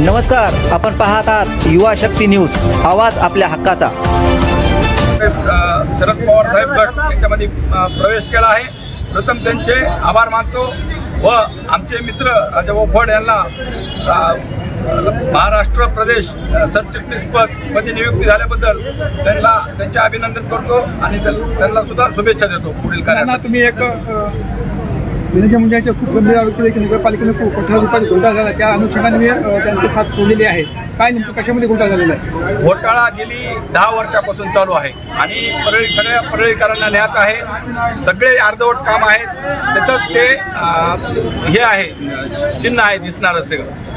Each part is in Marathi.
नमस्कार आपण पाहत आहात युवा शक्ती न्यूज आवाज आपल्या हक्काचा. शरद पवार साहेब गट याच्यामध्ये प्रवेश केला आहे. प्रथम त्यांचे आभार मानतो व आमचे मित्र राजाभाऊ फड यांना महाराष्ट्र प्रदेश सरचिटणीस पद पदी नियुक्ती झाल्याबद्दल त्यांना त्यांचे अभिनंदन करतो आणि त्यां- त्यांना सुद्धा शुभेच्छा देतो पुढील कार्यासाठी. तुम्ही एक धनंजय मुंडेच्या खूप गंभीर आरोप की नगरपालिकेने खूप कोट्यावधी रुपयाचा घोटाळा झाला. त्या अनुषंगाने त्यांचे साथ सोडलेली आहे. काय नेमकं कशामध्ये घोटाळा झालेला आहे? घोटाळा गेली दहा वर्षापासून चालू आहे. आणि परळी सगळ्या परळीकरांना न्यात आहे. सगळे अर्धवट काम आहेत. त्याच्यात ते हे आहे चिन्ह आहे दिसणार सगळं.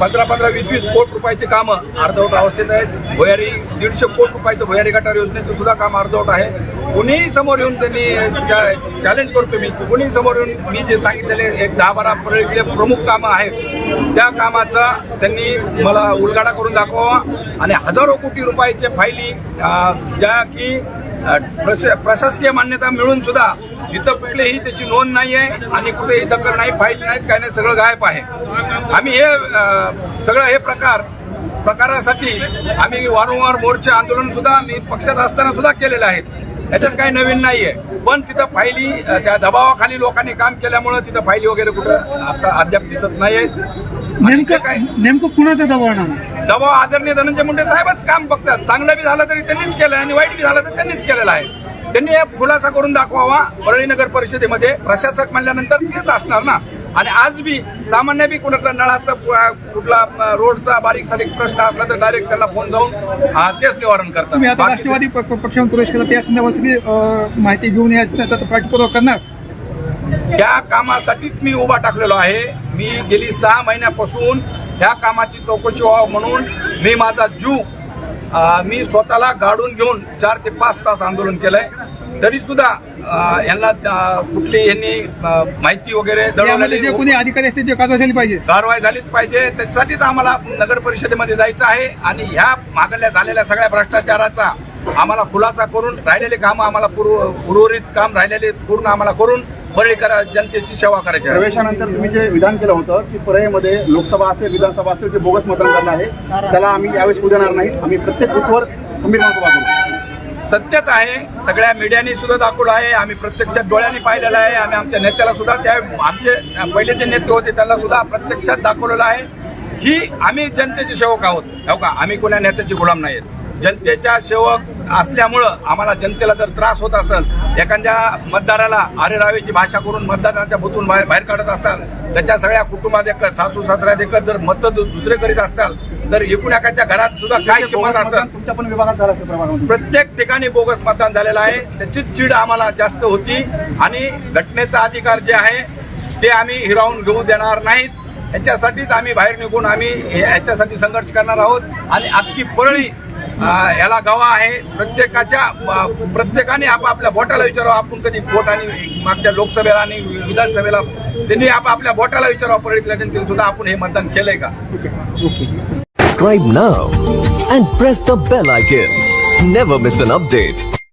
पंधरा पंधरा वीस वीस कोटी रुपयाचे कामं अर्धवट अवस्थेत आहेत. भुयारी दीडशे कोटी रुपयाचं भुयारी गटार योजनेचं सुद्धा काम अर्धवट आहे. कुणीही समोर येऊन त्यांनी चॅलेंज करतो मी कुणीही समोर येऊन मी जे सांगितलेले एक दहा बारा परळीतले प्रमुख कामं आहेत त्या कामाचा त्यांनी मला उलगाडा करून दाखवावा. आणि हजारो कोटी रुपयाचे फायली ज्या की प्रशासकीय मान्यता मिळून सुद्धा इथं कुठलीही त्याची नोंद नाही आहे आणि कुठेही दखल नाही फाईल नाहीत काय नाही सगळं गायब आहे. आम्ही हे सगळं हे प्रकार प्रकारासाठी आम्ही वारंवार मोर्चे आंदोलन सुद्धा मी पक्षात असताना सुद्धा केलेलं आहे. याच्यात काही नवीन नाहीये पण तिथं फायली त्या दबावाखाली लोकांनी काम केल्यामुळं तिथं फायली वगैरे कुठं आता अद्याप दिसत नाहीये नेमकं काय? नेमकं कुणाचा दबाव आणा? दबाव आदरणीय धनंजय मुंडे साहेबच काम बघतात. चांगलं बी झालं तरी त्यांनीच केलं आणि वाईट बी झालं तर त्यांनीच केलेलं आहे. त्यांनी हे खुलासा करून दाखवावा परळी नगर परिषदेमध्ये. प्रशासक म्हणल्यानंतर तेच असणार ना? आणि आज बी सामान्य बी कुणाचा नळाचा कुठला रोडचा बारीक सारीक प्रश्न असला तर डायरेक्ट त्याला फोन जाऊन अं, तेच निवारण तुम्ही करतात आता बाकी- राष्ट्रवादी प- प- पक्षाने प्रवेश केला त्या संदर्भात सगळी अ, माहिती घेऊन यायची पाठपुरावा करणार? या कामासाठीच मी उभा टाकलेलो आहे. मी गेली सहा महिन्यापासून ह्या कामाची चौकशी व्हावं म्हणून मी माझा जीव मी स्वतःला गाडून घेऊन चार ते पाच तास आंदोलन केलंय. तरी सुद्धा यांना कुठली यांनी माहिती वगैरे कोणी अधिकारी असतील ते कारवाई झाली पाहिजे. कारवाई झालीच पाहिजे. त्याच्यासाठीच आम्हाला नगर परिषदेमध्ये जायचं आहे आणि ह्या मागल्या झालेल्या सगळ्या भ्रष्टाचाराचा आम्हाला खुलासा करून राहिलेले काम आम्हाला उर्वरित काम राहिलेले पूर्ण आम्हाला करून बळी करा जनतेची सेवा करायची आहे. प्रवेशानंतर तुम्ही जे विधान केलं होतं की परळीमध्ये लोकसभा असेल विधानसभा असेल ते बोगस मतदान करणार आहे त्याला आम्ही यावेळेस देणार नाही. आम्ही प्रत्येक बूथवर करू सत्यच आहे. सगळ्या मीडियाने सुद्धा दाखवलं आहे. आम्ही प्रत्यक्षात डोळ्यांनी पाहिलेलं आहे. आम्ही आमच्या नेत्याला सुद्धा त्या आमचे पहिले जे नेते होते त्यांना सुद्धा प्रत्यक्षात दाखवलेलं आहे. ही आम्ही जनतेचे सेवक आहोत. हो का? आम्ही कोणा नेत्याचे गुलाम नाही आहेत जनतेच्या सेवक असल्यामुळं आम्हाला जनतेला जर त्रास होत असेल एखाद्या मतदाराला आरे रावेची भाषा करून मतदाराच्या बुथून बाहेर बाहेर काढत असताल त्याच्या सगळ्या कुटुंबात एकच सासू सासऱ्यात एकच जर मत दुसरे करीत असताल तर एकूण एकाच्या घरात सुद्धा काय किंमत असेल. तुमच्या पण विभागात झालं असेल प्रत्येक ठिकाणी बोगस मतदान झालेलं आहे. त्याचीच चीड आम्हाला जास्त होती आणि घटनेचा अधिकार जे आहे ते आम्ही हिरावून घेऊ देणार नाहीत. याच्यासाठीच आम्ही बाहेर निघून आम्ही याच्यासाठी संघर्ष करणार आहोत. आणि अख्खी परळी याला गवा आहे. प्रत्येकाच्या प्रत्येकाने आपापल्या बोटाला विचारावं. आपण कधी बोट आणि मागच्या लोकसभेला आणि विधानसभेला त्यांनी आपापल्या बोटाला विचारावं. परळीतल्या जनतेने सुद्धा आपण हे मतदान केलंय का? Subscribe now and press the bell icon. Never miss an update.